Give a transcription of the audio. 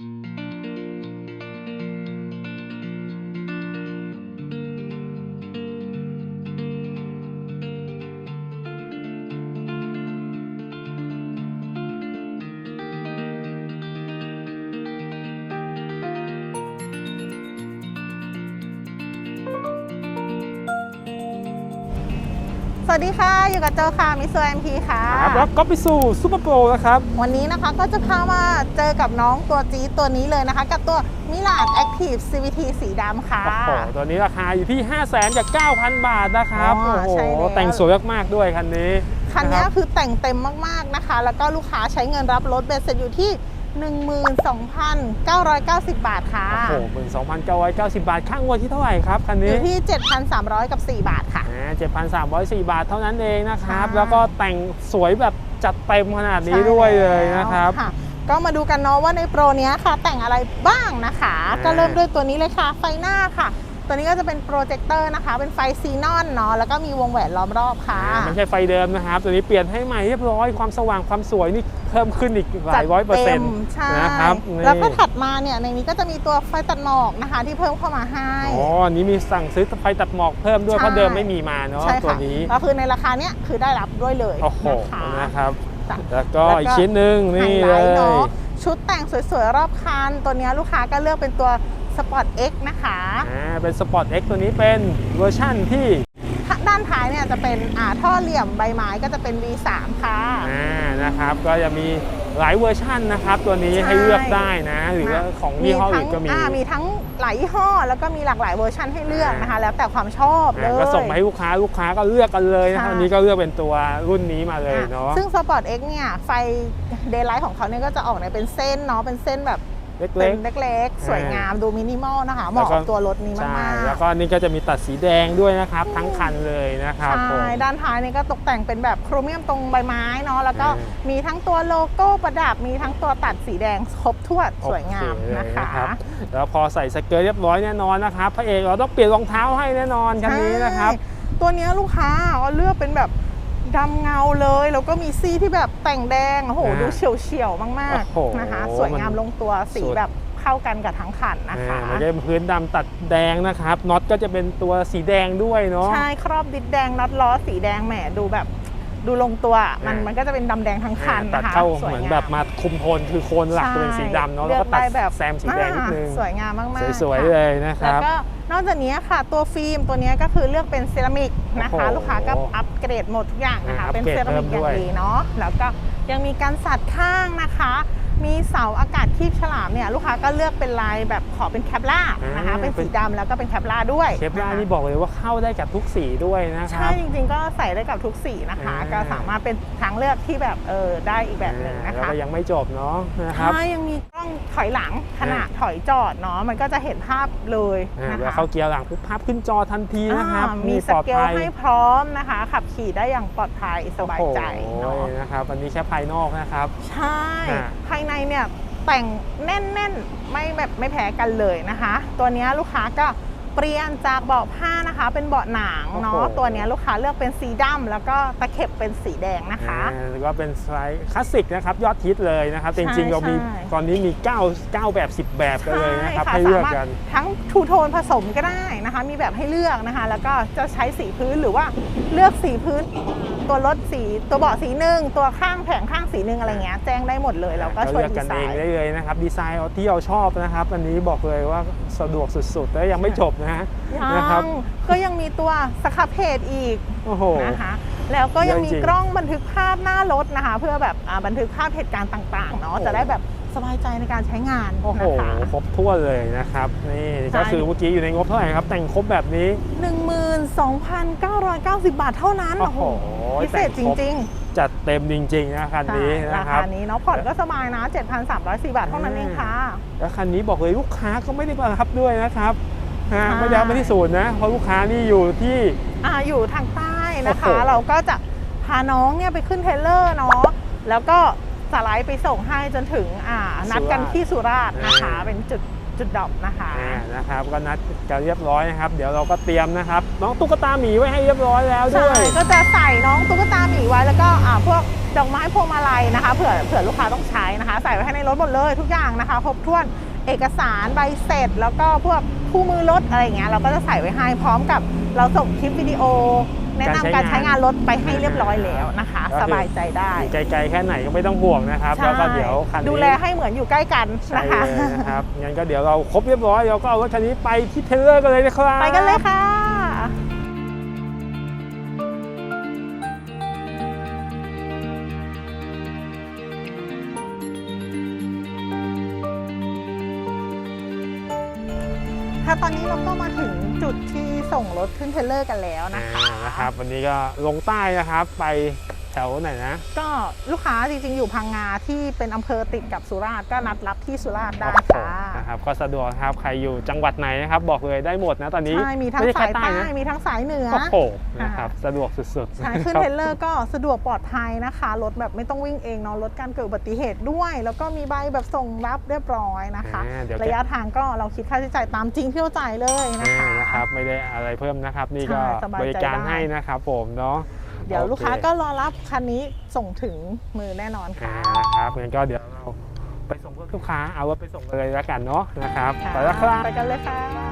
ส วัสดีค่ะ อยู่กับโจค่ะ มิสเตอร์เอ็มพีค่ะครับแล้วก็ไปสู่ซูเปอร์โปรนะครับ วันนี้นะคะก็จะพามาเจอกับน้องตัวจี๊ดตัวนี้เลยนะคะ กับตัวมิลาดแอคทีฟ CVT สีดำค่ะโอ้โหตัวนี้ราคาอยู่ที่ 5 0 0 0 0 0จาก9,000 บาทนะครับอ๋อโอ้โหใช่แล้วแต่งสวยมากๆด้วยคันนี้ คันนี้ะรับคือแต่งเต็มมากๆนะคะ แล้วก็ลูกค้าใช้เงินรับรถเบ็ดเสร็จอยู่ที่ 12,990 บาทค่ะ โอ้โหหมื่นสองพันเก้าร้อยเก้าสิบบาท ข้างงวดที่เท่าไหร่ครับคันอนี้ยู่ที่ 7,300 กับ 4 บาทค่ะอ่า7,304บาทเท่านั้นเองนะครับค่ะแล้วก็แต่งสวยแบบจัดเต็มขนาดนี้ใช่ด้วยเลยแวนะครับค่ะก็มาดูกันเนาะว่าในโปรเนี้ยค่ะ แต่งอะไรบ้างนะคะ อ่า ก็เริ่มด้วยตัวนี้เลยค่ะ ไฟหน้าค่ะ ตัวนี้ก็จะเป็นโปรเจคเตอร์นะคะ เป็นไฟซีนอนเนาะแล้วก็มีวงแหวนล้อมรอบค่ะอ่าไม่ใช่ไฟเดิมนะครับ ตัวนี้เปลี่ยนให้ใหม่เรียบร้อยความสว่างความสวยนี่เพิ่มขึ้นอีกหลายร้อยเปอร์เซ็นต์ใช่นะครับนี่แล้วก็ถัดมาเนี่ยในนี้ก็จะมีตัวไฟตัดหมอกนะคะ ที่เพิ่มเข้ามาให้อ๋ออันนี้มีสั่งซื้อไฟตัดหมอกเพิ่มด้วยใช่เพราะเดิมไม่มีมาเนาะใช่ตัวค่ะนี้ก็คือในราคาเนี้ยคือได้รับด้วยเลยโอ้โหนะคะนะครับจ้ะแล้วก็แล้วก็อีกชิ้นหนึ่งไฮนี่ไลเลท์เนาะยชุดแต่งสวยๆรอบคันตัวเนี้ยลูกค้าก็เลือกเป็นตัว Sport X นะคะอ่าเป็นสปอร์ต X ตัวนี้เป็นเวอร์ชั่นที่ด้านท้ายเนี่ยจะเป็นอ่าท่อเหลี่ยมใบไม้ก็จะเป็น V3 ค่ะอ่านะครับก็จะมีหลายเวอร์ชั่นนะครับ ตัวนี้ใช่ให้เลือกได้นะ หรือว่าของยี่ห้ออื่นก็มีอ่ามีทั้งหลายยี่ห้อ แล้วก็มีหลากหลายเวอร์ชันให้เลือกนะคะ แล้วแต่ความชอบเลอ่ายก็ส่งมาให้ลูกค้าลูกค้าก็เลือกกันเลยนะครับใช่อันนี้ก็เลือกเป็นตัวรุ่นนี้มาเลยอะเนาะซึ่ง Sport X เนี่ยไฟเดย์ไลท์ของเขาเนี่ยก็จะออกในเป็นเส้นเนาะเป็นเส้นแบบ เล็เป็กนเล็กๆ สวยงามดูมินิมอลนะคะ เหมาะแล้วก็กับตัวรถนี้ๆใช่มากๆ แล้วก็นี่ก็จะมีตัดสีแดงด้วยนะครับ ทั้งคันเลยนะครับผมใช่ด้านท้ายนี่ก็ตกแต่งเป็นแบบโครเมียมตรงใบไม้เนาะแล้วก็อ่ามีทั้งตัวโลโก้ประดับมีทั้งตัวตัดสีแดงครบถ้วนสวยงามโอเคเลยนะคะรับแล้วพอใส่สเกิร์ตเรียบร้อยแน่นอนนะครับพระเอกเราต้องเปลี่ยนรองเท้าให้แน่นอนคันนี้นะครับใช่ตัวเนี้ยลูกค้าเอาเลือกเป็นแบบ ดำเงาเลย แล้วก็มีซี่ที่แบบแต่งแดงโอ้โหอ่าดูเฉียวเฉียวๆมากโอ้โหๆนะคะ สวยงามมันลงตัวสีสุด แบบเข้ากันกับทั้งคันนะคะ อ่ามันจะเป็นพื้นดำตัดแดงนะครับน็อตก็จะเป็นตัวสีแดงด้วยเนาะ ใช่ ครอบดิดแดงน็อตล้อสีแดงแหมดูแบบ ดูลงตัวมันอ่ามัมันก็จะเป็นดำแดงทั้งคันตัดนะคะเข้าสวยเหมือนงามแบบมาคุมโทนคือโคนหลักจะเป็นสีดำเนาะแล้วก็ตัดเลือไแบบแซมสีแดงนิดนึงอ่าสวยงามมากๆสวยค่ะๆเลยนะคแล้วรับก็นอกจากนี้ค่ะตัวฟิล์มตัวนี้ก็คือเลือกเป็นเซรามิกนะคะโอ้โหลูกค้าก็อัปเกรดหมดทุกอย่างนะคะอ่าอัปเป็นเกรดเซรามิกอเพิ่มด้ย่าวยงดีเนาะแล้วก็ยังมีการสัดข้างนะคะ มีเสาอากาศคีบฉลามเนี่ยลูกค้าก็เลือกเป็นลายแบบขอเป็นแคปล่านะคะอ่าเป็นสีดำแล้วก็เป็นแคปล่าด้วยเคปลาะคะนี่บอกเลยว่าเข้าได้กับทุกสีด้วยนะคใช่รับจริงๆ ก็ใส่ได้กับทุกสีนะคะอ่าก็สามารถเป็นทางเลือกที่แบบเออได้อีกแบบหนึ่งนะแล้วคะก็ยังไม่จบเนาะนะครับใช่ยังมีกล้องถอยหลังขณะถอยจอดเนาะมันก็จะเห็นภาพเลยอ่านะเวลาคะเข้าเกียร์หลังปุ๊บภาพขึ้นจอทันทีนะครับอ่ามีนี่สปลอดเกลภัยให้พร้อมนะคะ ขับขี่ได้อย่างปลอดภัยสบายใจโอ้โหเนาะนะครับอันนี้แค่ภายนอกนะครับ ใช่อ่าภายในเนี่ยแต่งแน่นๆไม่แบบไม่แพ้กันเลยนะคะ ตัวเนี้ยลูกค้าก็ เปลี่ยนจากเบาะผ้านะคะ เป็นเบาะหนังเนาะตัวเนี้ยลูกค้าเลือกเป็นสีดำแล้วก็ตะเข็บเป็นสีแดงนะคะ อ่าหรือว่าเป็นสไลด์คลาสสิกนะครับยอดฮิตเลยนะครับใช่จริงๆเรามีใช่ ตอนนี้มี 9 9 แบบ 10 แบบกันเลยนะครับใช่ให้เลือกสามารถกัน ทั้งทูโทนผสมก็ได้นะคะ มีแบบให้เลือกนะคะ แล้วก็จะใช้สีพื้นหรือว่าเลือกสีพื้น ตัวรถสีตัวเบาะสีหนึ่งตัวข้างแผงข้างสีหนึ่งอะไรเงี้ยแจ้งได้หมดเลยแล้วก็ช่วยเลือกดีกันไซเองน์ ได้เลยนะครับดีไซน์เอาที่เราชอบนะครับ อันนี้บอกเลยว่าสะดวกสุดๆ แล้วยังไม่จบนะฮะนะครับยังก็ยังมีตัวสครับเพจอีกโอ้โหนะคะแล้วก็ยังมีเยอะจริงกล้องบันทึกภาพหน้ารถนะคะ เพื่อแบบอ่าบันทึกภาพเหตุการณ์ต่างๆเนาะโอ้โหจะได้แบบสบายใจในการใช้งานโอ้โหนะคะครบถ้วนเลยนะครับนี่ใช่ก็คือเมื่อกี้อยู่ในงบเท่าไหร่ครับ แต่งครบแบบนี้ 12,990 บาทเท่านั้นโอ้โหพิเศษจแต่งครบริงจัดเต็มจริงๆนะคันๆนี้ใช่รานะคคารับนี้เนาะผ่อนก็สบายนะ 7,304 บาทเท่านั้นเองค่ะแล้วคันนี้บอกเลยลูกค้าก็ไม่ได้บังคับด้วยนะครับ ฮะใช่ไม่ได้เอามาที่ศูนย์นะเพราะลูกค้านี่อยู่ที่ อ่าอยู่ทางใต้นะคะ โอ้โห เราก็จะพาน้องเนี่ยไปขึ้นเทรลเลอร์เนาะแล้วก็สไลด์ไปส่งให้จนถึงอ่านัดกันที่สุราษฎร์นะคะอ่าเป็นจุดจุดดรอปนะคะ อ่านะครับก็นัดกันเรียบร้อยนะครับ เดี๋ยวเราก็เตรียมนะครับน้องตุ๊กตาหมีไว้ให้เรียบร้อยแล้วด้ใช่วย ก็จะใส่น้องตุ๊กตาหมีไว้แล้วก็อ่าพวกดอกไม้พวงมาลัยนะคะเผื่อเผื่อลูกค้าต้องใช้นะคะ ใส่ไว้ให้ในรถหมดเลยทุกอย่างนะคะ ครบถ้วน เอกสารใบเสร็จ แล้วก็พวกคู่มือรถอะไรอย่างเงี้ยเราก็จะใส่ไว้ให้พร้อมกับเราส่งคลิปวิดีโอ แนะนำการใช้งานรถไปให้เรียบร้อยแล้วนะคะสบายใจได้ อยู่ไกลๆแค่ไหนก็ไม่ต้องห่วงนะครับ แล้วก็เดี๋ยวคันนี้ดูแลให้เหมือนอยู่ใกล้กันใช่นะคะ เลยนะครับงั้นก็เดี๋ยวเราครบเรียบร้อยเราก็เอารถคันนี้ไปที่เทรลเลอร์กันเลยนะครับ ไปกันเลยค่ะ ค่ะตอนนี้เราก็มาถึงจุดที่ส่งรถขึ้นเทรลเลอร์กันแล้วนะคะ นะครับวันนี้ก็ลงใต้นะครับไป แถวไหนนะ ก็ลูกค้าจริงๆ อยู่พังงาที่เป็นอำเภอติดกับสุราษฎร์ก็นัดรับที่สุราษฎร์ได้ค่ะนะครับก็สะดวกครับใครอยู่จังหวัดไหนนะครับบอกเลยได้หมดนะตอนนี้ใช่มีทั้งไใช่สายแค่ใต้นะมีทั้งสายเหนือโอ้โหนะครับสะดวกสุดๆใช่ขึ้นครับเทรลเลอร์ก็สะดวกปลอดภัยนะคะรถแบบไม่ต้องวิ่งเองเนาะลดการเกิดอุบัติเหตุด้วย แล้วก็มีใบแบบส่งรับเรียบร้อยนะคะอ่าเดี๋ยวระยะทางก็เราคิดค่าใช้จ่ายตามจริงที่เราจ่ายเลยนะคะอ่านะครับไม่ได้อะไรเพิ่มนะครับนี่ก็ใช่สบายใจบริการได้ให้นะครับผมเนาะ เดี๋ยวโอเคลูกค้าก็รอรับคันนี้ส่งถึงมือแน่นอนอ่าค่ะนะครับงั้นก็เดี๋ยวเราไปส่งรถลูกค้าเอารถไปส่งเลยแล้วกันเนาะนะครับไปแล้วครับไปกันเลยค่ะ